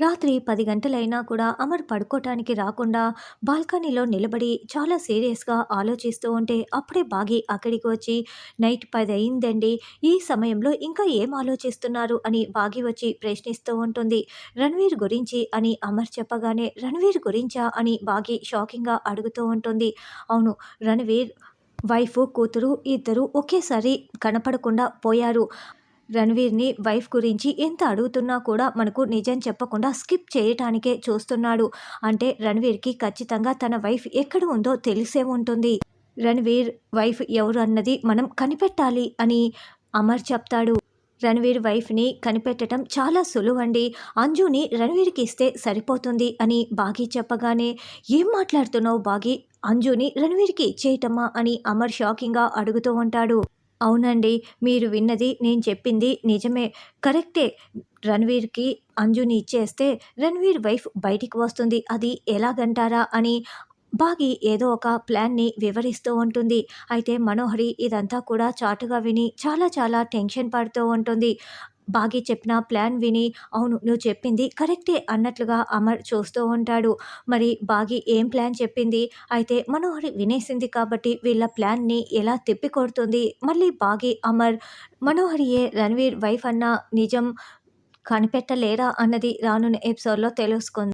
రాత్రి పది గంటలైనా కూడా అమర్ పడుకోవటానికి రాకుండా బాల్కనీలో నిలబడి చాలా సీరియస్గా ఆలోచిస్తూ ఉంటే అప్పుడే బాగి అక్కడికి వచ్చి నైట్ పది అయిందండి ఈ సమయంలో ఇంకా ఏం ఆలోచిస్తున్నారు? అని బాగి వచ్చి ప్రశ్నిస్తూ ఉంటుంది. రణవీర్ గురించి అని అమర్ చెప్పగానే రణవీర్ గురించా? అని బాగి షాకింగ్గా అడుగుతూ ఉంటుంది. అవును రణవీర్ వైఫ్ కూతురు ఇద్దరు ఒకేసారి కనపడకుండా పోయారు. రణవీర్ని వైఫ్ గురించి ఎంత అడుగుతున్నా కూడా మనకు నిజం చెప్పకుండా స్కిప్ చేయటానికే చూస్తున్నాడు. అంటే రణవీర్కి ఖచ్చితంగా తన వైఫ్ ఎక్కడ ఉందో తెలిసే ఉంటుంది. రణవీర్ వైఫ్ ఎవరు అన్నది మనం కనిపెట్టాలి అని అమర్ చెప్తాడు. రణవీర్ వైఫ్ని కనిపెట్టడం చాలా సులువండి. అంజుని రణవీర్కి ఇస్తే సరిపోతుంది అని బాగి చెప్పగానే ఏం మాట్లాడుతున్నావు బాగి? అంజుని రణవీర్కి ఇచ్చేయటమా? అని అమర్ షాకింగ్గా అడుగుతూ ఉంటాడు. అవునండి మీరు విన్నది నేను చెప్పింది నిజమే. కరెక్టే. రణవీర్కి అంజుని ఇచ్చేస్తే రణవీర్ వైఫ్ బయటికి వస్తుంది. అది ఎలాగంటారా అని బాగి ఏదో ఒక ప్లాన్ని వివరిస్తూ ఉంటుంది. అయితే మనోహరి ఇదంతా కూడా చాటుగా విని చాలా చాలా టెన్షన్ పడుతూ ఉంటుంది. బాగి చెప్పిన ప్లాన్ విని అవును నువ్వు చెప్పింది కరెక్టే అన్నట్లుగా అమర్ చూస్తూ ఉంటాడు. మరి బాగి ఏం ప్లాన్ చెప్పింది? అయితే మనోహరి వినేసింది కాబట్టి వీళ్ళ ప్లాన్ని ఎలా తిప్పికొడుతుంది? మళ్ళీ బాగి అమర్ మనోహరియే రణవీర్ వైఫ్ అన్న నిజం కనిపెట్టలేరా అన్నది రానున్న ఎపిసోడ్లో తెలుసుకుంది.